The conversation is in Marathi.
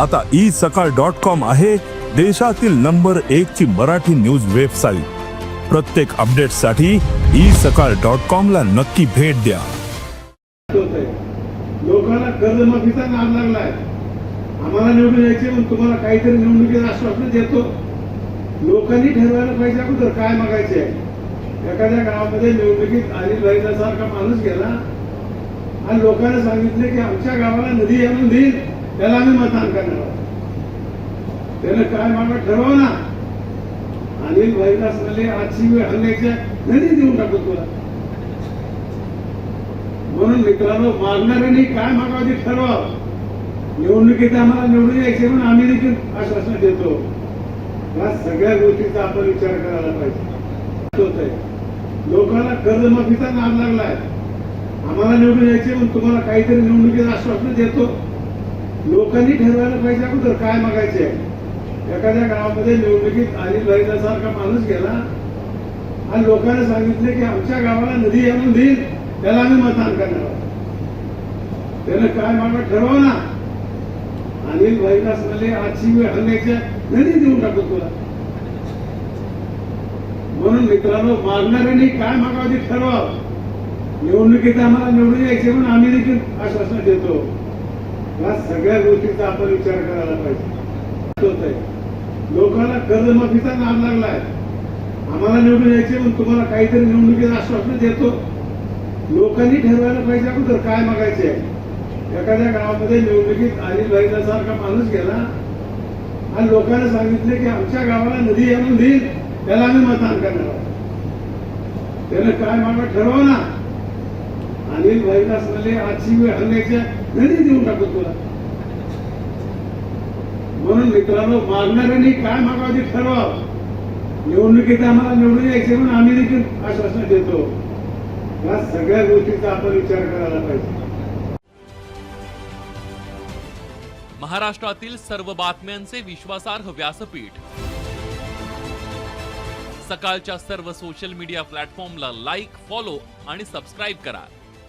आता ई सकाळ डॉट कॉम आहे देशातील नंबर एक ची मराठी न्यूज वेबसाईट. प्रत्येक अपडेटसाठी ई सकाळ डॉट कॉम ला नक्की भेट द्या. लोकांना कर्जमाफीचा नाद लागलाय. आम्हाला निवडून यायचे म्हणून तुम्हाला काहीतरी निवडणुकीचं आश्वासन देतो. लोकांनी ठरवायला पाहिजे अगोदर काय मागायचे एखाद्या गावामध्ये निवडणुकीत अनिल भाईचा माणूस गेला. आणि लोकांना सांगितले की आमच्या गावाला नदी आणून देईल त्याला आम्ही मतदान करणार आहोत. त्यानं काय मागा ठरवा ना अनिल भाईला म्हणाले आजची वेळ हल्ल्याच्या घरी देऊन टाकतो तुला. म्हणून मित्रांनो मागणाऱ्यांनी काय मागावं ते ठरवा निवडणुकीत आम्हाला निवडून यायचे म्हणून आम्ही देखील आश्वासन देतो. या सगळ्या गोष्टीचा आपण विचार करायला पाहिजे. होतंय. लोकांना कर्जमाफीचा नाद लागलाय. आम्हाला निवडून यायचे म्हणून तुम्हाला काहीतरी निवडणुकीत आश्वासन देतो. लोकांनी ठरवायला पाहिजे अगोदर काय मागायचे एखाद्या गावामध्ये निवडणुकीत अनिल भाईचा सारखा माणूस गेला आणि लोकांना सांगितले की आमच्या गावाला नदी आणून देईल त्याला आम्ही मतदान करणार आहोत. त्यानं काय मागणं ठरवा ना अनिल भाईदास म्हणले आजची वेळ हल्ल्याच्या नदी देऊन टाकतो तुला. म्हणून मित्रांनो मागणाऱ्यांनी काय मागावं ते ठरवा. निवडणुकीत आम्हाला निवडून यायचे म्हणून आम्ही देखील आश्वासन देतो. या सगळ्या गोष्टीचा आपण विचार करायला पाहिजे. लोकांना कर्जमाफीचा नाम लागलाय. आम्हाला निवडून यायचे म्हणून तुम्हाला काहीतरी निवडणुकीत आश्वासन देतो. लोकांनी ठरवायला पाहिजे अगोदर काय मागायचे एखाद्या गावामध्ये निवडणुकीत अनिल भाईचा माणूस गेला. आणि लोकांना सांगितले की आमच्या गावाला नदी आणून देईल त्याला आम्ही मतदान करणार आहोत. त्यानं काय मागा ठरवा ना? अनिल भाईला म्हणाले आजची वेळ हल्ल्याच्या घरी देऊन टाकतो तुला. म्हणून मित्रांनो मागणाऱ्यांनी काय मागावं ते ठरवा. निवडणुकीत आम्हाला निवडून यायचे म्हणून आम्ही देखील आश्वासन देतो. या सगळ्या गोष्टीचा आपण विचार करायला पाहिजे. महाराष्ट्रातील सर्व बातम्यांचे विश्वासार्ह व्यासपीठ. सकाळच्या सर्व सोशल मीडिया प्लॅटफॉर्मला लाईक फॉलो आणि सबस्क्राईब करा.